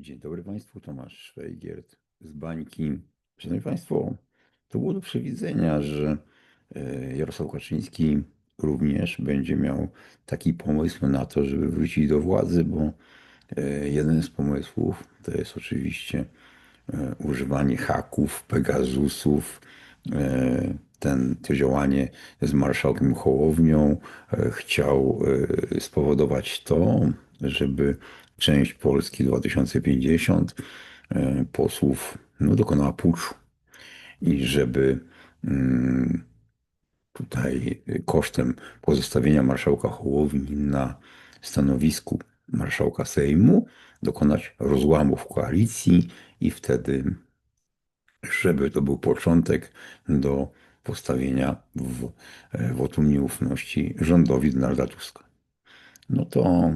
Dzień dobry Państwu, Tomasz Szwajgiert z Bańki. Szanowni Państwo, to było do przewidzenia, że e, Jarosław Kaczyński również będzie miał taki pomysł na to, żeby wrócić do władzy, bo e, jeden z pomysłów to jest oczywiście e, używanie haków, Pegasusów, e, ten, to działanie z marszałkiem Hołownią chciał spowodować to, żeby część Polski 2050 e, posłów no, dokonała puczu i żeby mm, tutaj kosztem pozostawienia marszałka Hołowni na stanowisku marszałka Sejmu dokonać rozłamu w koalicji i wtedy, żeby to był początek do postawienia w e, wotum nieufności rządowi Donalda Tuska. No to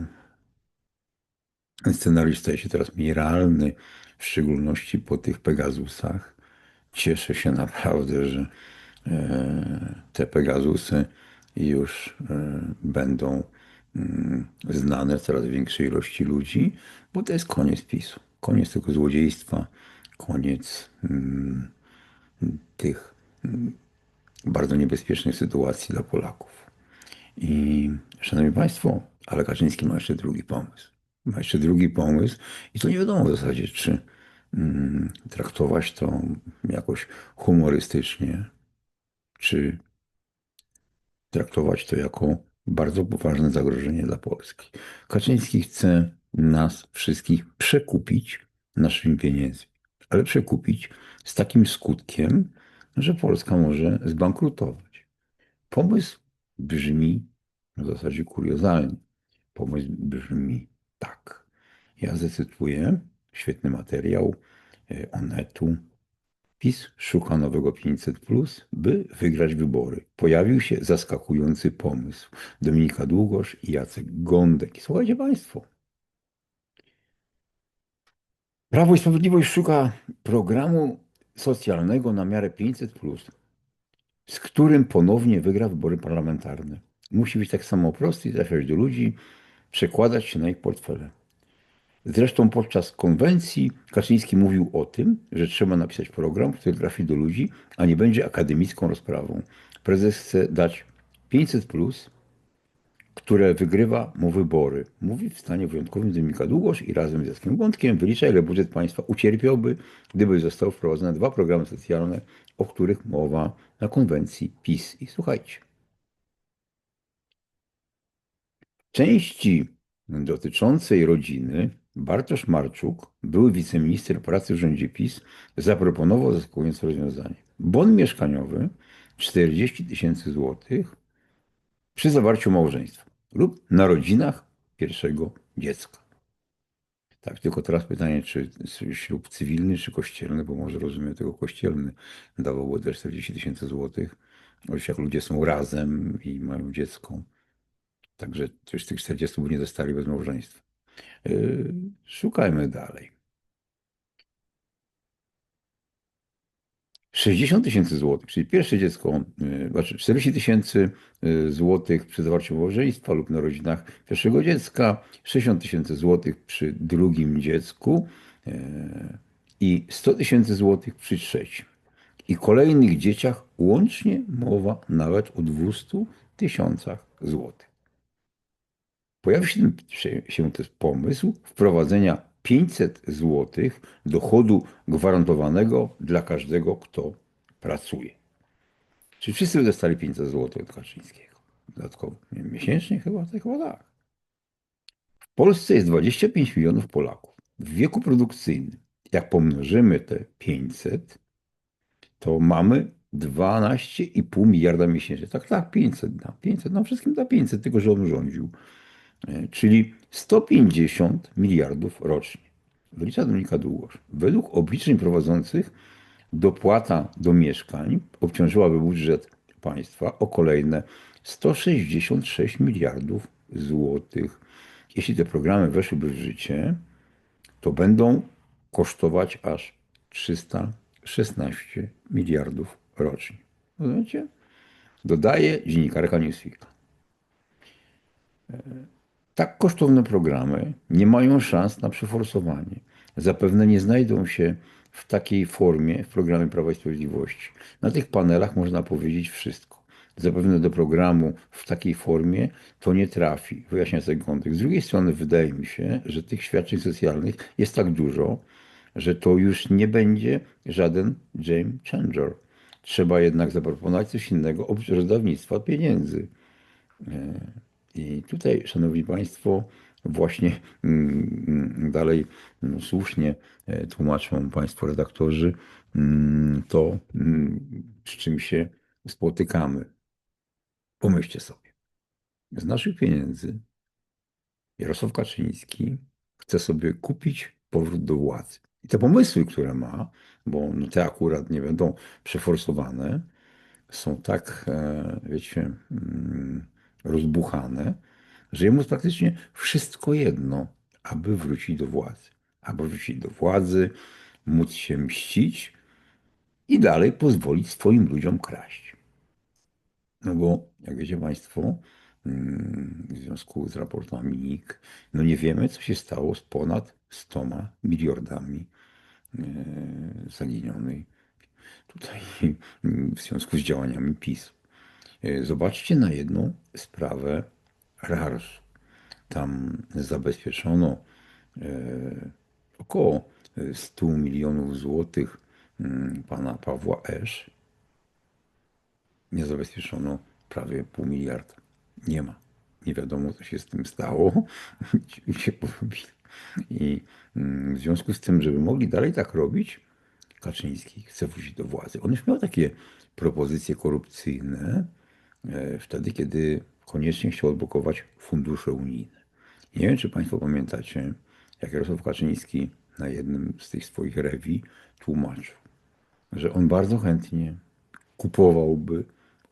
scenariusz staje się teraz mniej realny, w szczególności po tych Pegasusach. Cieszę się naprawdę, że e, te Pegasusy już e, będą mm, znane coraz większej ilości ludzi, bo to jest koniec PiSu. Koniec tego złodziejstwa, koniec mm, tych mm, bardzo niebezpiecznych sytuacji dla Polaków. I szanowni Państwo, ale Kaczyński ma jeszcze drugi pomysł. Ma jeszcze drugi pomysł i to nie wiadomo w zasadzie, czy mm, traktować to jakoś humorystycznie, czy traktować to jako bardzo poważne zagrożenie dla Polski. Kaczyński chce nas wszystkich przekupić naszymi pieniędzmi, ale przekupić z takim skutkiem, że Polska może zbankrutować. Pomysł brzmi w zasadzie kuriozalnie. Pomysł brzmi tak. Ja zacytuję świetny materiał e, Onetu. PiS szuka nowego 500, by wygrać wybory. Pojawił się zaskakujący pomysł. Dominika Długosz i Jacek Gądek. Słuchajcie Państwo. Prawo i Sprawiedliwość szuka programu socjalnego na miarę 500, z którym ponownie wygra wybory parlamentarne. Musi być tak samo prosty trafiać do ludzi, przekładać się na ich portfele. Zresztą podczas konwencji Kaczyński mówił o tym, że trzeba napisać program, który trafi do ludzi, a nie będzie akademicką rozprawą. Prezes chce dać 500, które wygrywa mu wybory. Mówi w stanie wyjątkowym Dominika Długosz i razem z Jackiem Bądkiem wylicza, ile budżet państwa ucierpiałby, gdyby zostały wprowadzone dwa programy socjalne, o których mowa na konwencji PiS. I słuchajcie. Części dotyczącej rodziny Bartosz Marczuk, były wiceminister pracy w rządzie PiS, zaproponował zaskakujące rozwiązanie. Bon mieszkaniowy 40 tysięcy złotych przy zawarciu małżeństwa lub narodzinach pierwszego dziecka. Tak, tylko teraz pytanie, czy ślub cywilny, czy kościelny, bo może rozumiem tego kościelny dawałby 40 tysięcy złotych. Oczywiście jak ludzie są razem i mają dziecko, Także z tych 40 by nie dostali bez małżeństwa. Yy, szukajmy dalej. 60 tysięcy złotych, czyli pierwsze dziecko, yy, znaczy 40 tysięcy yy, złotych przy zawarciu małżeństwa lub narodzinach pierwszego dziecka, 60 tysięcy złotych przy drugim dziecku i 100 tysięcy złotych przy trzecim. I kolejnych dzieciach łącznie mowa nawet o 200 tysiącach złotych pojawił się, się też pomysł wprowadzenia 500 zł dochodu gwarantowanego dla każdego, kto pracuje. Czy wszyscy dostali 500 zł od Kaczyńskiego? Dodatkowo miesięcznie chyba, tak, chyba tak. W Polsce jest 25 milionów Polaków w wieku produkcyjnym. Jak pomnożymy te 500, to mamy 12,5 miliarda miesięcznie. Tak, tak, 500 da. 500, no wszystkim da 500, tylko że on rządził. E, czyli 150 miliardów rocznie. Wylicza Dominika Długosz. Według obliczeń prowadzących dopłata do mieszkań obciążyłaby budżet państwa o kolejne 166 miliardów złotych. Jeśli te programy weszłyby w życie, to będą kosztować aż 316 miliardów rocznie. Rozumiecie? Dodaje dziennikarka Newsweeka. Tak kosztowne programy nie mają szans na przeforsowanie. zapewne nie znajdą się w takiej formie w programie Prawa i Sprawiedliwości. Na tych panelach można powiedzieć wszystko. Zapewne do programu w takiej formie to nie trafi. Wyjaśniam sobie kontekst. Z drugiej strony wydaje mi się, że tych świadczeń socjalnych jest tak dużo, że to już nie będzie żaden game changer. Trzeba jednak zaproponować coś innego oprócz rozdawnictwa pieniędzy. I tutaj, Szanowni Państwo, właśnie mm, dalej no, słusznie e, tłumaczą Państwo redaktorzy mm, to, mm, z czym się spotykamy. Pomyślcie sobie. Z naszych pieniędzy Jarosław Kaczyński chce sobie kupić powrót do władzy. I te pomysły, które ma, bo no te akurat nie będą przeforsowane, są tak, e, wiecie, mm, rozbuchane, że jemu jest praktycznie wszystko jedno, aby wrócić do władzy. Aby wrócić do władzy, móc się mścić i dalej pozwolić swoim ludziom kraść. No bo, jak wiecie Państwo, mm, w związku z raportami NIK, no nie wiemy, co się stało z ponad 100 miliardami e, zaginionej tutaj w związku z działaniami PiS. E, zobaczcie na jedną sprawę RARS. Tam zabezpieczono e, około 100 milionów złotych mm, pana Pawła Esz. Nie zabezpieczono prawie pół miliarda. Nie ma. Nie wiadomo, co się z tym stało. się porobili. I mm, w związku z tym, żeby mogli dalej tak robić, Kaczyński chce wrócić do władzy. On już miał takie propozycje korupcyjne e, wtedy, kiedy koniecznie chciał odblokować fundusze unijne. Nie wiem, czy Państwo pamiętacie, jak Jarosław Kaczyński na jednym z tych swoich rewi tłumaczył, że on bardzo chętnie kupowałby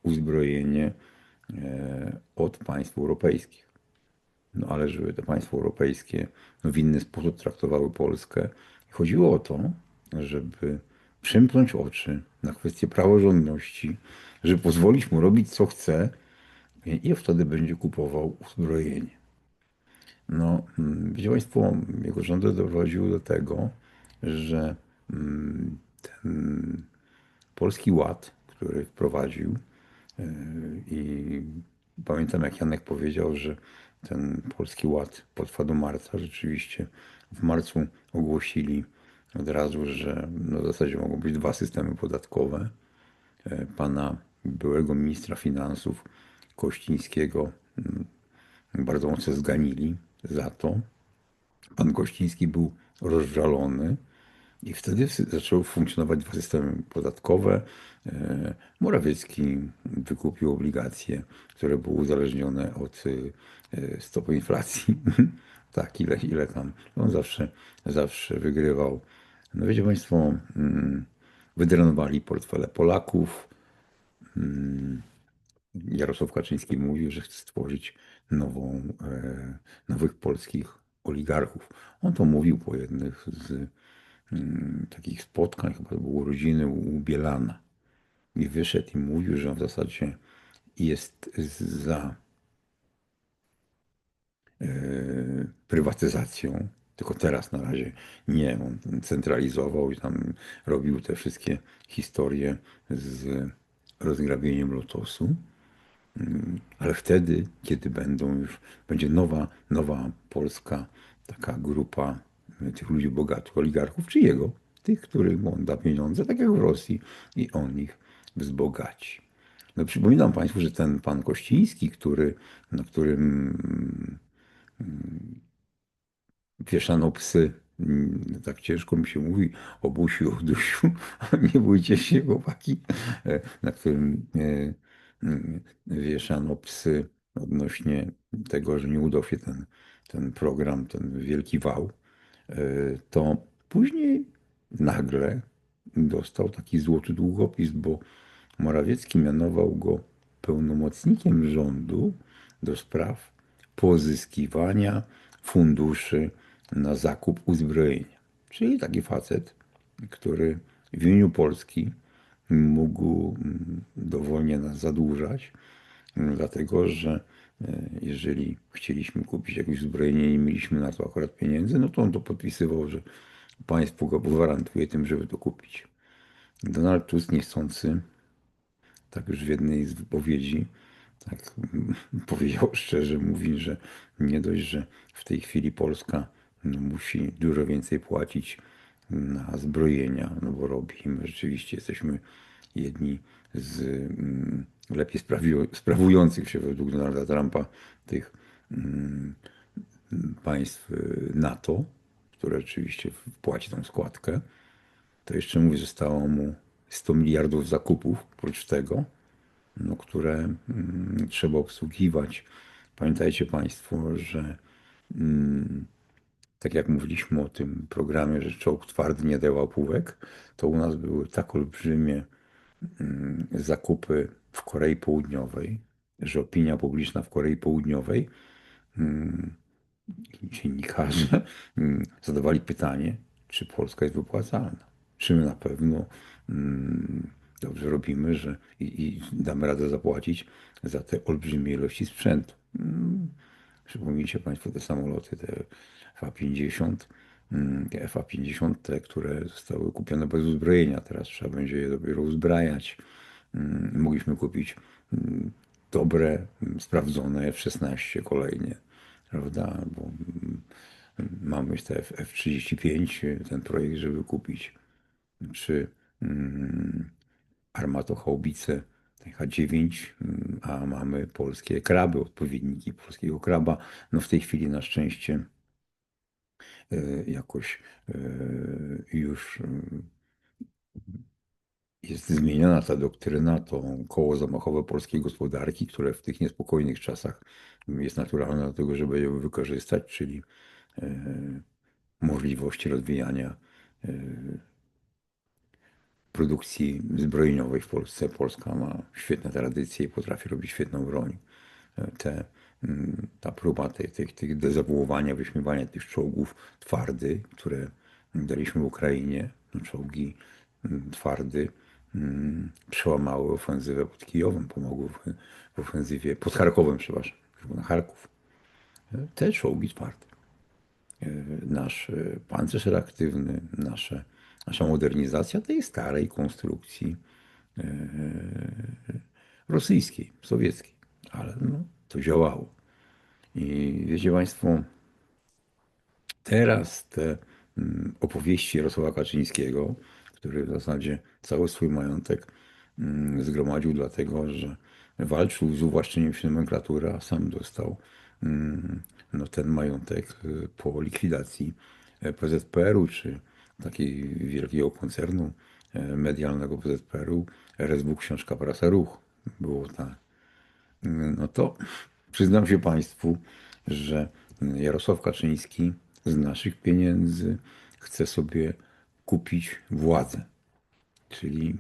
uzbrojenie e, od państw europejskich. No ale żeby te państwa europejskie w inny sposób traktowały Polskę. Chodziło o to, żeby przymknąć oczy na kwestię praworządności, żeby pozwolić mu robić co chce i wtedy będzie kupował uzbrojenie. No, mm, wiecie Państwo, jego rządy doprowadziły do tego, że mm, ten polski ład, który wprowadził e, i pamiętam jak Janek powiedział, że ten polski ład potrwa do marca. Rzeczywiście w marcu ogłosili od razu, że no w zasadzie mogą być dwa systemy podatkowe. E, pana byłego ministra finansów Kościńskiego mm, bardzo mocno zganili za to. Pan Kościński był rozżalony i wtedy zaczęły funkcjonować dwa systemy podatkowe. E, Morawiecki wykupił obligacje, które były uzależnione od e, stopy inflacji. tak, ile, ile tam. On zawsze, zawsze wygrywał. No wiecie Państwo, mm, wydrenowali portfele Polaków. Mm, Jarosław Kaczyński mówił, że chce stworzyć nową, e, nowych polskich oligarchów. On to mówił po jednych z mm, takich spotkań, chyba to było urodziny u Bielana. I wyszedł i mówił, że on w zasadzie jest za e, prywatyzacją tylko teraz na razie nie. On centralizował i tam robił te wszystkie historie z rozgrabieniem lotosu. Mm, ale wtedy, kiedy będą już, będzie nowa, nowa polska taka grupa tych ludzi bogatych, oligarchów, czy jego, tych, którym on da pieniądze, tak jak w Rosji, i on ich wzbogaci. No, przypominam Państwu, że ten pan Kościński, który, na którym wieszano psy. Mm, tak ciężko mi się mówi o Busiu, Dusiu. Nie bójcie się, chłopaki, e, na którym e, mm, wieszano psy odnośnie tego, że nie udał się ten, ten program, ten wielki wał. E, to później nagle dostał taki złoty długopis, bo Morawiecki mianował go pełnomocnikiem rządu do spraw pozyskiwania funduszy na zakup uzbrojenia. Czyli taki facet, który w imieniu Polski mógł mm, dowolnie nas zadłużać, mm, dlatego że e, jeżeli chcieliśmy kupić jakieś uzbrojenie i nie mieliśmy na to akurat pieniędzy, no to on to podpisywał, że państwu go gwarantuje tym, żeby to kupić. Donald Tusk niechcący, tak już w jednej z wypowiedzi, tak powiedział szczerze, mówi, że nie dość, że w tej chwili Polska no, musi dużo więcej płacić na zbrojenia, no bo robi. My rzeczywiście jesteśmy jedni z mm, lepiej sprawujących się według Donalda Trumpa tych mm, państw y, NATO, które oczywiście płaci tą składkę, to jeszcze mówi, zostało mu 100 miliardów zakupów, oprócz tego, no, które mm, trzeba obsługiwać. Pamiętajcie Państwo, że tak jak mówiliśmy o tym programie, że czołg twardy nie dawał półek, to u nas były tak olbrzymie mm, zakupy w Korei Południowej, że opinia publiczna w Korei Południowej, mm, dziennikarze mm, zadawali pytanie, czy Polska jest wypłacalna. Czy my na pewno dobrze robimy, że i, i damy radę zapłacić za te olbrzymie ilości sprzętu. Przypomnijcie Państwo te samoloty, te FA-50, mm, FA-50, te, które zostały kupione bez uzbrojenia. Teraz trzeba będzie je dopiero uzbrajać. Mm, mogliśmy kupić mm, dobre, sprawdzone F-16 kolejnie, prawda? Bo mamy te F-35, ten projekt, żeby kupić. Czy armatochaubice H9, a mamy polskie kraby, odpowiedniki polskiego kraba. No w tej chwili na szczęście e, jakoś e, już e, jest zmieniona ta doktryna, to koło zamachowe polskiej gospodarki, które w tych niespokojnych czasach jest naturalne do tego, żeby je wykorzystać, czyli możliwości rozwijania produkcji zbrojeniowej w Polsce. Polska ma świetne tradycje i potrafi robić świetną broń. Te, ta próba tych, tych, tych dezawuowania, wyśmiewania tych czołgów twardy, które daliśmy Ukrainie, no czołgi mm, twardy, mm, przełamały ofensywę pod Kijowem, pomogły w, ofensywie pod Charkowem, przepraszam, na Charków. Te czołgi twarde. Nasz pancerz reaktywny, nasze nasza modernizacja tej starej konstrukcji e, rosyjskiej, sowieckiej. Ale no, to działało. I wiecie Państwo, teraz te mm, opowieści Jarosława Kaczyńskiego, który w zasadzie cały swój majątek mm, zgromadził dlatego, że walczył z uwłaszczeniem się nomenklatury, a sam dostał mm, no, ten majątek e, po likwidacji e, PZPR-u, czy takiego wielkiego koncernu e, medialnego PZPR-u, RSW Książka Prasa Ruch. Było tak. No to przyznam się Państwu, że Jarosław Kaczyński z naszych pieniędzy chce sobie kupić władzę. Czyli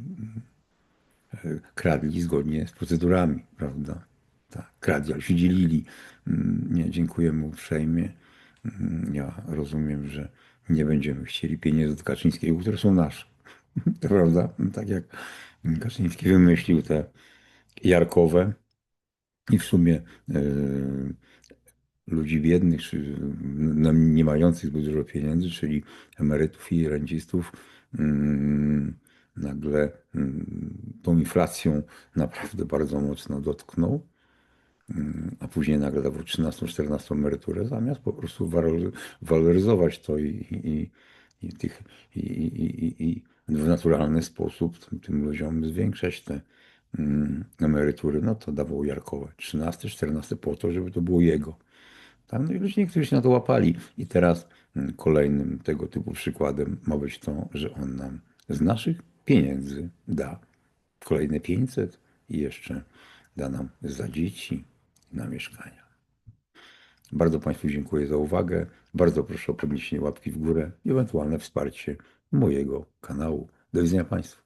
e, kradli zgodnie z procedurami, prawda? Tak, kradli, ale się dzielili. Mm, nie, dziękuję mu uprzejmie. Mm, ja rozumiem, że nie będziemy chcieli pieniędzy od Kaczyńskiego, które są nasze. To prawda? Tak jak Kaczyński wymyślił te jarkowe i w sumie e, ludzi biednych, czy nie mających zbyt dużo pieniędzy, czyli emerytów i rencistów, mm, nagle mm, tą inflacją naprawdę bardzo mocno dotknął a później nagle dawał 13-14 emeryturę, zamiast po prostu waloryzować to i, i, i, tych, i, w naturalny sposób tym, tym ludziom zwiększać te mm, emerytury, no to dawał Jarkowe 13, 14 po to, żeby to było jego. Tak? No i ludzie niektórzy się na to łapali. I teraz mm, kolejnym tego typu przykładem ma być to, że on nam z naszych pieniędzy da kolejne 500 i jeszcze da nam za dzieci, na mieszkania. Bardzo Państwu dziękuję za uwagę. Bardzo proszę o podniesienie łapki w górę i ewentualne wsparcie mojego kanału. Do widzenia Państwu.